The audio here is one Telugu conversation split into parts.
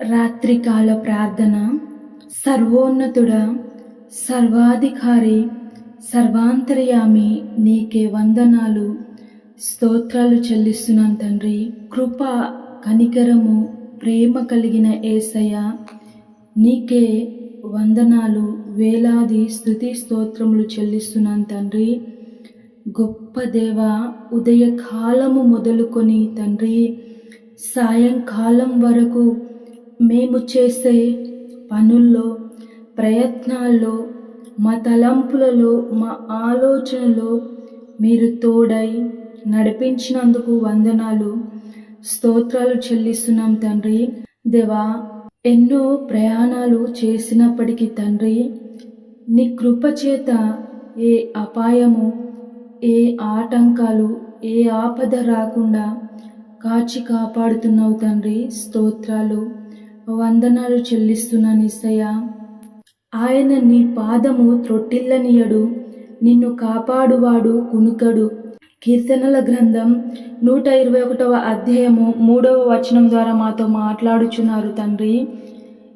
రాత్రికాల ప్రార్థన సర్వోన్నతుడ సర్వాధికారి సర్వాంతర్యామి నీకే వందనాలు. స్తోత్రాలు చెల్లిస్తున్నాను తండ్రి. కృప కనికరము ప్రేమ కలిగిన ఏసయ్య నీకే వందనాలు. వేలాది స్థుతి స్తోత్రములు చెల్లిస్తున్నాను తండ్రి. గొప్ప దేవ ఉదయకాలము మొదలుకొని తండ్రి సాయంకాలం వరకు మేము చేసే పనుల్లో ప్రయత్నాల్లో మా తలంపులలో మా ఆలోచనలో మీరు తోడై నడిపించినందుకు వందనాలు. స్తోత్రాలు చెల్లిస్తున్నాం తండ్రి. దేవా ఎన్నో ప్రయాణాలు చేసినప్పటికీ తండ్రి నీ కృపచేత ఏ అపాయము ఏ ఆటంకాలు ఏ ఆపద రాకుండా కాచి కాపాడుతున్నావు తండ్రి. స్తోత్రాలు. వందనాలు చెల్లిస్తున్నాను ఇసయ్య ఆయన నీ పాదము త్రొట్టిల్లనియడు నిన్ను కాపాడువాడు కునుకడు. కీర్తనల గ్రంథం నూట ఇరవై ఒకటవ అధ్యాయము మూడవ వచనం ద్వారా మాతో మాట్లాడుచున్నారు తండ్రి.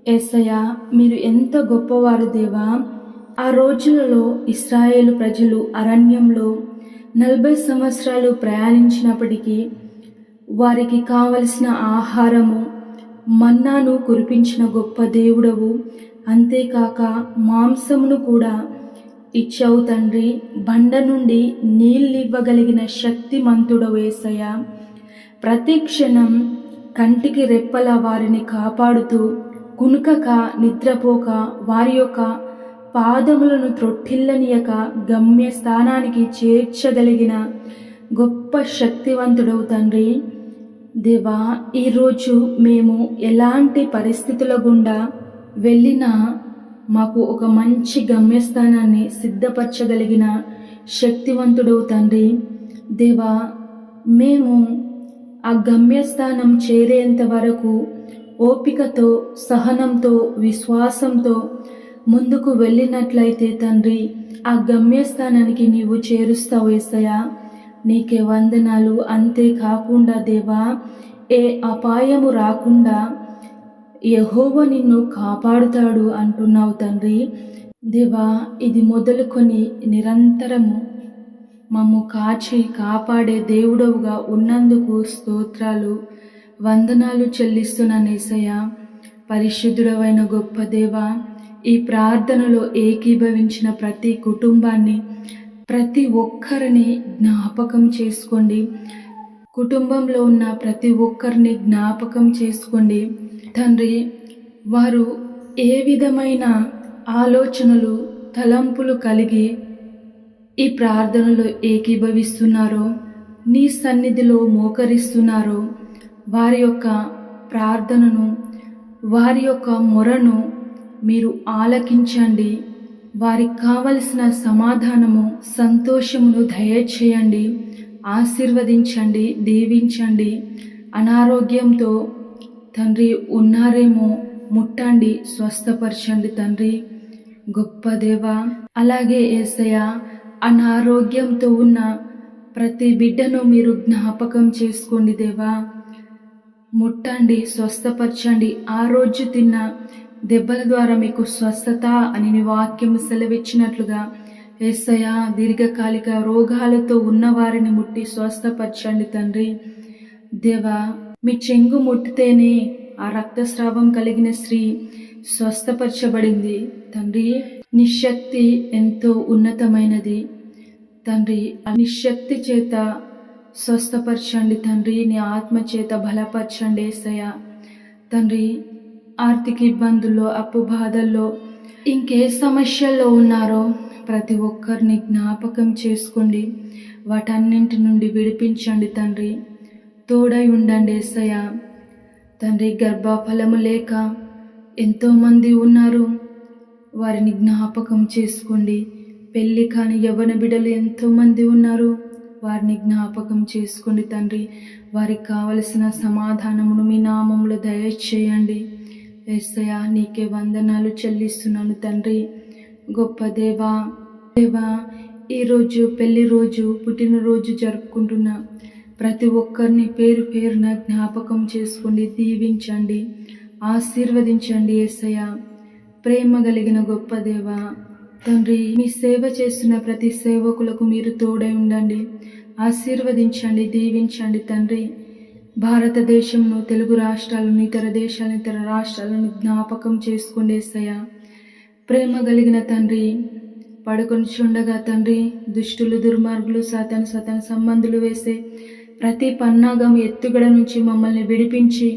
ఎస్సయ్య మీరు ఎంత గొప్పవారు దేవా. ఆ రోజులలో ఇస్రాయేల్ ప్రజలు అరణ్యంలో నలభై సంవత్సరాలు ప్రయాణించినప్పటికీ వారికి కావలసిన ఆహారము మన్నాను కురిపించిన గొప్ప దేవుడవు. అంతేకాక మాంసమును కూడా ఇచ్చావు తండ్రి. బండ నుండి నీళ్ళివ్వగలిగిన శక్తిమంతుడవు వేసయ్య ప్రతి క్షణం కంటికి రెప్పల వారిని కాపాడుతూ కునుకక నిద్రపోక వారి యొక్క పాదములను త్రొట్టిల్లనియక గమ్య స్థానానికి చేర్చగలిగిన గొప్ప శక్తివంతుడవు తండ్రి. దేవా ఈరోజు మేము ఎలాంటి పరిస్థితుల గుండా వెళ్ళినా మాకు ఒక మంచి గమ్యస్థానాన్ని సిద్ధపరచగలిగిన శక్తివంతుడవు తండ్రి. దేవా మేము ఆ గమ్యస్థానం చేరేంత వరకు ఓపికతో సహనంతో విశ్వాసంతో ముందుకు వెళ్ళినట్లయితే తండ్రి ఆ గమ్యస్థానానికి నీవు చేరుస్తావు ఏసయ్యా. నీకే వందనాలు. అంతేకాకుండా దేవా ఏ అపాయము రాకుండా యహోవ నిన్ను కాపాడుతాడు అంటున్నావు తండ్రి. దేవా ఇది మొదలుకొని నిరంతరము మమ్ము కాచి కాపాడే దేవుడవుగా ఉన్నందుకు స్తోత్రాలు వందనాలు చెల్లిస్తున్న నేసయ్య పరిశుద్ధుడవైన గొప్ప దేవ ఈ ప్రార్థనలో ఏకీభవించిన ప్రతి కుటుంబాన్ని ప్రతి ఒక్కరిని జ్ఞాపకం చేసుకోండి. కుటుంబంలో ఉన్న ప్రతి ఒక్కరిని జ్ఞాపకం చేసుకోండి. తండ్రి వారు ఏ విధమైన ఆలోచనలు తలంపులు కలిగి ఈ ప్రార్థనలో ఏకీభవిస్తున్నారో నీ సన్నిధిలో మోకరిస్తున్నారో వారి యొక్క ప్రార్థనను వారి యొక్క మొరను మీరు ఆలకించండి. వారికి కావలసిన సమాధానము సంతోషమును దయచేయండి. ఆశీర్వదించండి దీవించండి. అనారోగ్యంతో తండ్రి ఉన్నారేమో ముట్టండి స్వస్థపరచండి తండ్రి. గొప్ప దేవ అలాగే ఏసయ అనారోగ్యంతో ఉన్న ప్రతి బిడ్డను మీరు జ్ఞాపకం చేసుకోండి దేవా. ముట్టండి స్వస్థపరచండి. ఆ రోజు తిన్న దెబ్బల ద్వారా మీకు స్వస్థత అని నీ వాక్యం సెలవిచ్చినట్లుగా ఏసయ దీర్ఘకాలిక రోగాలతో ఉన్నవారిని ముట్టి స్వస్థపరచండి తండ్రి. దేవా మీ చెంగు ముట్టితేనే ఆ రక్తస్రావం కలిగిన స్త్రీ స్వస్థపరచబడింది. తండ్రి నిశక్తి ఎంతో ఉన్నతమైనది. తండ్రి నిశక్తి చేత స్వస్థపరచండి తండ్రి నీ ఆత్మ చేత బలపరచండి ఏసయ తండ్రి ఆర్థిక ఇబ్బందుల్లో అప్పు బాధల్లో ఇంకే సమస్యల్లో ఉన్నారో ప్రతి ఒక్కరిని జ్ఞాపకం చేసుకోండి. వాటన్నింటి నుండి విడిపించండి తండ్రి. తోడై ఉండండి ఏసయ్య. తండ్రి గర్భఫలము లేక ఎంతోమంది ఉన్నారు. వారిని జ్ఞాపకం చేసుకోండి. పెళ్ళి కాని యవన బిడ్డలు ఎంతోమంది ఉన్నారు. వారిని జ్ఞాపకం చేసుకోండి తండ్రి. వారికి కావలసిన సమాధానమును మీ నామంలో దయచేయండి. ఎస్సయా నీకే వందనాలు చెల్లిస్తున్నాను తండ్రి. గొప్ప దేవా దేవా ఈరోజు పెళ్ళి రోజు పుట్టినరోజు జరుపుకుంటున్న ప్రతి ఒక్కరిని పేరు పేరున జ్ఞాపకం చేసుకోండి దీవించండి ఆశీర్వదించండి ఏసయ్య. ప్రేమ కలిగిన గొప్ప దేవ తండ్రి మీ సేవ చేస్తున్న ప్రతి సేవకులకు మీరు తోడై ఉండండి ఆశీర్వదించండి దీవించండి తండ్రి. భారతదేశంలో తెలుగు రాష్ట్రాలను ఇతర దేశాలను ఇతర రాష్ట్రాలను జ్ఞాపకం చేసుకునే ఏసయ్య. ప్రేమ కలిగిన తండ్రి పడుకొని చుండగా తండ్రి దుష్టులు దుర్మార్గులు సతన సతన సంబంధులు వేసే ప్రతి పన్నాగం ఎత్తుగడ నుంచి మమ్మల్ని విడిపించి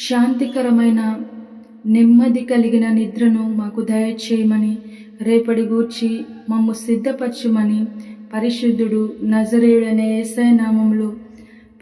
శాంతికరమైన నెమ్మది కలిగిన నిద్రను మాకు దయచేయమని రేపటి గూర్చి మమ్ము సిద్ధపరచమని పరిశుద్ధుడు నజరేయుడనే ఏసై నామంలో